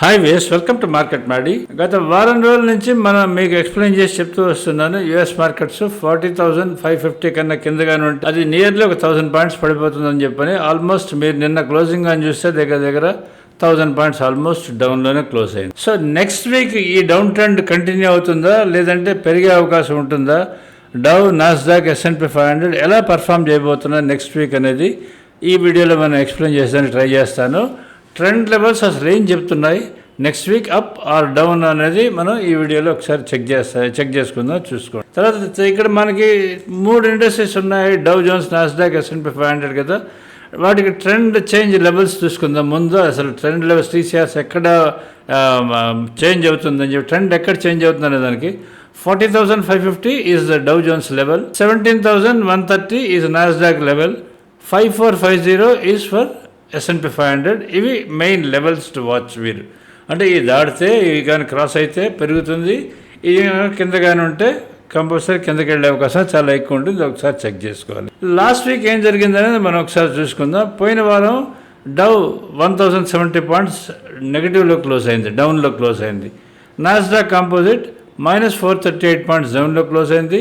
Hi వేస్ welcome to market మాడి గత వారం రోజుల నుంచి మనం మీకు ఎక్స్ప్లెయిన్ చేసి చెప్తూ వస్తున్నాను. US markets forty thousand five fifty కన్నా కిందగానే ఉంటే అది నియర్లీ ఒక థౌసండ్ పాయింట్స్ పడిపోతుందని చెప్పని ఆల్మోస్ట్ మీరు నిన్న క్లోజింగ్ అని చూస్తే దగ్గర దగ్గర థౌసండ్ పాయింట్స్ ఆల్మోస్ట్ డౌన్లోనే క్లోజ్ అయింది. సో నెక్స్ట్ వీక్ ఈ డౌన్ ట్రెండ్ కంటిన్యూ అవుతుందా? లేదంటే పెరిగే అవకాశం ఉంటుందా? Dow Nasdaq S and P five hundred ఎలా పర్ఫామ్ చేయబోతున్నా నెక్స్ట్ వీక్ అనేది ఈ వీడియోలో మనం ఎక్స్ప్లెయిన్ చేసేదానికి ట్రై చేస్తాను. ట్రెండ్ లెవెల్స్ అసలు ఏం చెప్తున్నాయి? Next week up or down అనేది మనం ఈ వీడియోలో ఒకసారి చెక్ చేస్తా చెక్ చేసుకుందాం చూసుకోండి. తర్వాత ఇక్కడ మనకి మూడు ఇండస్ట్రీస్ ఉన్నాయి. Dow Jones Nasdaq S and P five hundred కదా. వాటికి ట్రెండ్ చేంజ్ లెవెల్స్ చూసుకుందాం. ముందు అసలు ట్రెండ్ లెవెల్స్ టీసీఆర్స్ ఎక్కడ చేంజ్ అవుతుందని చెప్పి ట్రెండ్ ఎక్కడ చేంజ్ అవుతుందనే దానికి forty thousand five fifty is the Dow Jones level seventeen thousand one thirty is Nasdaq level five four five zero is for S and P five hundred ఇవి main levels to watch వీరు. అంటే ఇది దాటితే ఇవి కానీ cross అయితే పెరుగుతుంది. ఇది కింద కానీ ఉంటే కంపల్సరీ కిందకి వెళ్ళే అవకాశం చాలా ఎక్కువ ఉంటుంది. ఒకసారి చెక్ చేసుకోవాలి. లాస్ట్ వీక్ ఏం జరిగిందనేది మనం ఒకసారి చూసుకుందాం. పోయిన వారం Dow one thousand seventy points నెగిటివ్లో close అయింది డౌన్లో క్లోజ్ అయింది. Nasdaq composite minus four thirty eight points డౌన్లో క్లోజ్ అయింది.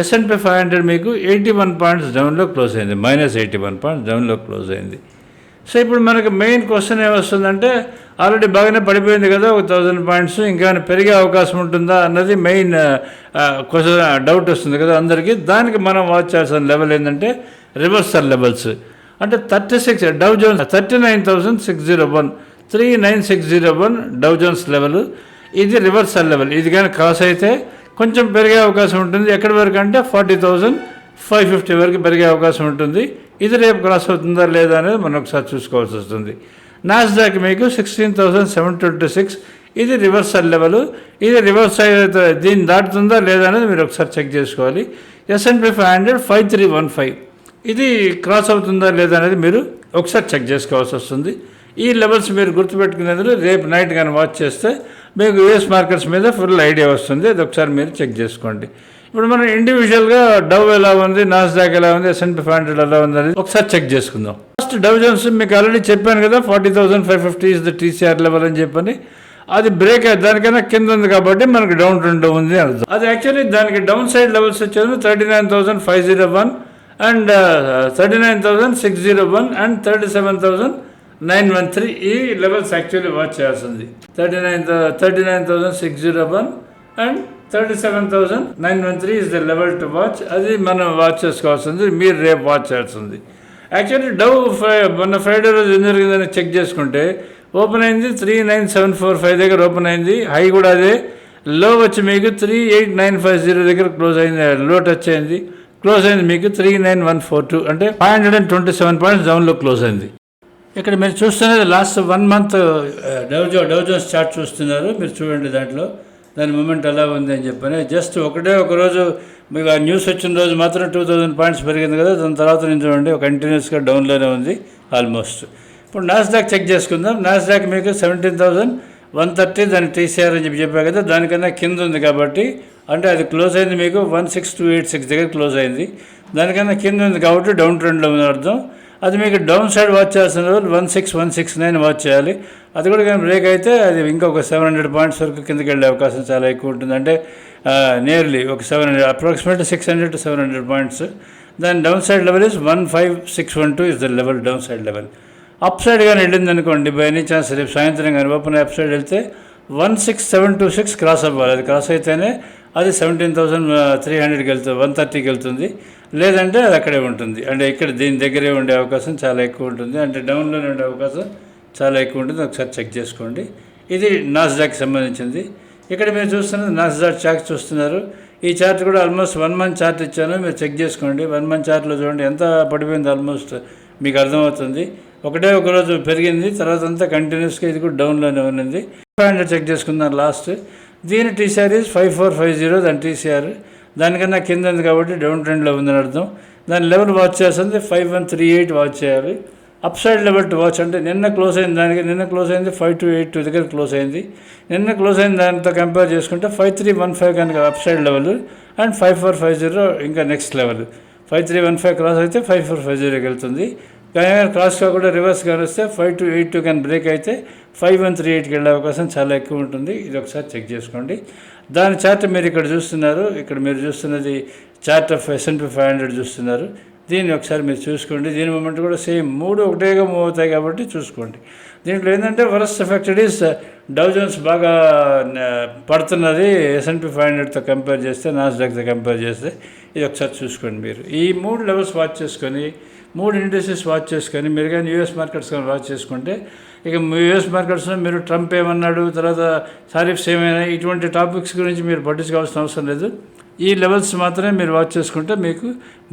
S and P five hundred మీకు ఎయిటీ వన్ పాయింట్స్ డౌన్లో క్లోజ్ అయింది మైనస్ ఎయిటీ వన్ పాయింట్స్ డౌన్లో క్లోజ్ అయింది. సో ఇప్పుడు మనకు మెయిన్ క్వశ్చన్ ఏమొస్తుందంటే ఆల్రెడీ బాగానే పడిపోయింది కదా ఒక థౌజండ్ పాయింట్స్ ఇంకా పెరిగే అవకాశం ఉంటుందా అన్నది మెయిన్ క్వశ్చన్ డౌట్ వస్తుంది కదా అందరికీ. దానికి మనం వాచ్ చేయాల్సిన లెవెల్ ఏంటంటే రివర్సల్ లెవెల్స్ అంటే thirty six Dow Jones thirty nine thousand six zero one three nine six zero one Dow Jones level ఇది రివర్సల్ లెవెల్ ఇది కానీ క్రాస్ అయితే కొంచెం పెరిగే అవకాశం ఉంటుంది. ఎక్కడి వరకు అంటే ఫార్టీ థౌజండ్ ఫైవ్ ఫిఫ్టీ వరకు పెరిగే అవకాశం ఉంటుంది. ఇది రేపు క్రాస్ అవుతుందా లేదా అనేది మనం ఒకసారి చూసుకోవాల్సి వస్తుంది. నాస్డాక్ మీకు sixteen thousand seven twenty six ఇది రివర్సల్ లెవెల్ ఇది రివర్స్ అయితే దీన్ని దాటుతుందా లేదా అనేది మీరు ఒకసారి చెక్ చేసుకోవాలి. S and P five hundred five three one five ఇది క్రాస్ అవుతుందా లేదా అనేది మీరు ఒకసారి చెక్ చేసుకోవాల్సి వస్తుంది. ఈ లెవెల్స్ మీరు గుర్తుపెట్టుకునేందుకు రేపు నైట్ కానీ వాచ్ చేస్తే మీకు యూఎస్ మార్కెట్స్ మీద ఫుల్ ఐడియా వస్తుంది. అది ఒకసారి మీరు చెక్ చేసుకోండి. ఇప్పుడు మనం ఇండివిజువల్గా డవ్ ఎలా ఉంది నాస్డాక్ ఎలా ఉంది ఎస్ఎన్పి ఫైవ్ హండ్రెడ్ ఎలా ఉంది అనేది ఒకసారి చెక్ చేసుకుందాం. ఫస్ట్ డవ్ జోన్స్ మీకు ఆల్రెడీ చెప్పాను కదా forty thousand five fifty is the TCR level అని చెప్పని. అది బ్రేక్ దానికైనా కింద ఉంది కాబట్టి మనకి డౌన్ ట్రెండ్ ఉంది అర్థం. అది యాక్చువల్లీ దానికి డౌన్ సైడ్ లెవెల్స్ వచ్చేది thirty nine thousand five zero one and thirty nine thousand six zero one and thirty seven thousand nine one three ఈ లెవెల్స్ యాక్చువల్లీ వాచ్ చేయాల్సింది. Thirty nine thirty nine thousand six zero one and thirty seven thousand nine one three is the level to watch అది మనం watch చేసుకోవాల్సింది. మీరు రేపు watch చేయాల్సింది. Actually Dove మొన్న Friday రోజు ఏం జరిగిందని చెక్ చేసుకుంటే ఓపెన్ అయింది three nine seven four five దగ్గర ఓపెన్ అయింది. హై కూడా అదే. లో వచ్చి మీకు three eight nine five zero దగ్గర క్లోజ్ అయింది. లో టచ్ అయింది. క్లోజ్ అయింది మీకు three nine one four two అంటే five hundred and twenty seven points డౌన్లో క్లోజ్ అయింది. ఇక్కడ మీరు చూస్తున్నది లాస్ట్ వన్ మంత్ డౌజో డౌజోన్స్ చార్ట్ చూస్తున్నారు. మీరు చూడండి దాంట్లో. దాని మూమెంట్ ఎలా ఉంది అని చెప్పని జస్ట్ ఒకటే ఒకరోజు మీకు ఆ న్యూస్ వచ్చిన రోజు మాత్రం టూ థౌజండ్ పాయింట్స్ పెరిగింది కదా దాని తర్వాత నుంచి చూడండి ఒక కంటిన్యూస్గా డౌన్లోనే ఉంది ఆల్మోస్ట్ ఇప్పుడు నాస్డాక్ చెక్ చేసుకుందాం. నాస్డాక్ మీకు సెవెంటీన్ థౌసండ్ వన్ థర్టీ దాన్ని టీసీఆర్ అని చెప్పి చెప్పా కదా దానికన్నా కింద ఉంది కాబట్టి అంటే అది క్లోజ్ అయింది మీకు one six two eight six దగ్గర క్లోజ్ అయింది. దానికన్నా కింద ఉంది కాబట్టి డౌన్ ట్రెండ్లో ఉంది అర్థం. అది మీకు డౌన్ సైడ్ వాచ్ చేస్తున్న రోజు one six one six nine watch చేయాలి. అది కూడా కానీ బ్రేక్ అయితే అది ఇంకొక సెవెన్ హండ్రెడ్ పాయింట్స్ వరకు కిందకి వెళ్ళే అవకాశం చాలా ఎక్కువ ఉంటుంది. అంటే నియర్లీ ఒక seven hundred approximately six hundred to seven hundred points దాని down side level is one five six one two is the level down side level up side కానీ వెళ్ళింది అనుకోండి బై ఎనీ ఛాన్స్ రేపు సాయంత్రం కానీ ఓపెన్ అప్ సైడ్ వెళ్తే one six seven two six cross అవ్వాలి. అది క్రాస్ అయితేనే అది సెవెంటీన్ థౌసండ్ త్రీ హండ్రెడ్కి వెళ్తుంది వన్ థర్టీకి వెళ్తుంది. లేదంటే అది అక్కడే ఉంటుంది. అంటే ఇక్కడ దీని దగ్గరే ఉండే అవకాశం చాలా ఎక్కువ ఉంటుంది. అంటే డౌన్లోనే ఉండే అవకాశం చాలా ఎక్కువ ఉంటుంది. ఒకసారి చెక్ చేసుకోండి. ఇది నాస్డాక్ సంబంధించింది. ఇక్కడ మీరు చూస్తున్నది నాస్డాక్ చార్ట్ చూస్తున్నారు. ఈ చార్ట్ కూడా ఆల్మోస్ట్ వన్ మంత్ చార్ట్ ఇచ్చాను. మీరు చెక్ చేసుకోండి. వన్ మంత్ చార్ట్లో చూడండి. ఎంత పడిపోయింది ఆల్మోస్ట్ మీకు అర్థమవుతుంది. ఒకటే ఒక రోజు పెరిగింది. తర్వాత అంతా కంటిన్యూస్గా ఇది కూడా డౌన్లోనే ఉన్నది. ఫైవ్ హండ్రెడ్ చెక్ చేసుకుందాం లాస్ట్ దీని TCR is five four five zero దాని టీసీఆర్ దానికన్నా కింద ఉంది కాబట్టి డౌన్ ట్రెండ్లో ఉందని అర్థం. దాని లెవెల్ వాచ్ చేస్తుంది five one three eight watch చేయాలి. Up side level to watch అంటే నిన్న క్లోజ్ అయింది దానికి నిన్న క్లోజ్ అయింది ఫైవ్ టు ఎయిట్ టూ దగ్గర క్లోజ్ అయింది. నిన్న క్లోజ్ అయిన దానితో కంపేర్ చేసుకుంటే ఫైవ్ త్రీ వన్ ఫైవ్ కనుక up side level and five four five zero ఇంకా next level five three one five cross అయితే ఫైవ్ ఫోర్ ఫైవ్ జీరోకి వెళ్తుంది. కానీ క్రాస్ కూడా రివర్స్ కానీ వస్తే ఫైవ్ టు ఎయిట్ టూ కానీ బ్రేక్ అయితే ఫైవ్ వన్ త్రీ ఎయిట్కి వెళ్ళే అవకాశం చాలా ఎక్కువ ఉంటుంది. ఇది ఒకసారి చెక్ చేసుకోండి. దాని చార్ట్ మీరు ఇక్కడ చూస్తున్నారు. ఇక్కడ మీరు చూస్తున్నది chart of S&P five hundred చూస్తున్నారు. దీన్ని ఒకసారి మీరు చూసుకోండి. దీని మూమెంట్ కూడా సేమ్. మూడు ఒకటేగా మూవ్ అవుతాయి కాబట్టి చూసుకోండి. దీంట్లో ఏంటంటే వరస్ట్ ఎఫెక్టెడ్ ఈస్ డౌజన్స్ బాగా పడుతున్నది. ఎస్ఎన్పి ఫైవ్ హండ్రెడ్తో కంపేర్ చేస్తే నాస్డాక్తో కంపేర్ చేస్తే ఇది ఒకసారి చూసుకోండి మీరు. ఈ మూడు లెవెల్స్ వాచ్ చేసుకొని మూడు ఇండస్ట్రీస్ వాచ్ చేసుకొని మీరు కానీ యూఎస్ మార్కెట్స్ కానీ వాచ్ చేసుకుంటే ఇక యూఎస్ మార్కెట్స్లో మీరు ట్రంప్ ఏమన్నాడు తర్వాత టారిఫ్స్ ఏమైనా ఇటువంటి టాపిక్స్ గురించి మీరు పట్టించుకోవాల్సిన అవసరం లేదు. ఈ లెవెల్స్ మాత్రమే మీరు వాచ్ చేసుకుంటే మీకు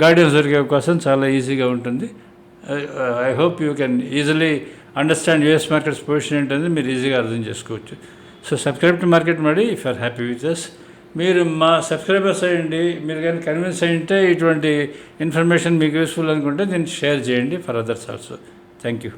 గైడెన్స్ దొరికే అవకాశం చాలా ఈజీగా ఉంటుంది. I hope you can easily understand US markets position ఏంటనేది మీరు ఈజీగా అర్థం చేసుకోవచ్చు. సో సబ్స్క్రైబ్ టు మార్కెట్ మరి if are happy with us మీరు మా సబ్స్క్రైబర్స్ అయ్యండి మీరు కానీ కన్విన్స్ అయ్యింటే ఇటువంటి ఇన్ఫర్మేషన్ మీకు యూస్ఫుల్ అనుకుంటే దీన్ని షేర్ చేయండి for others also thank you.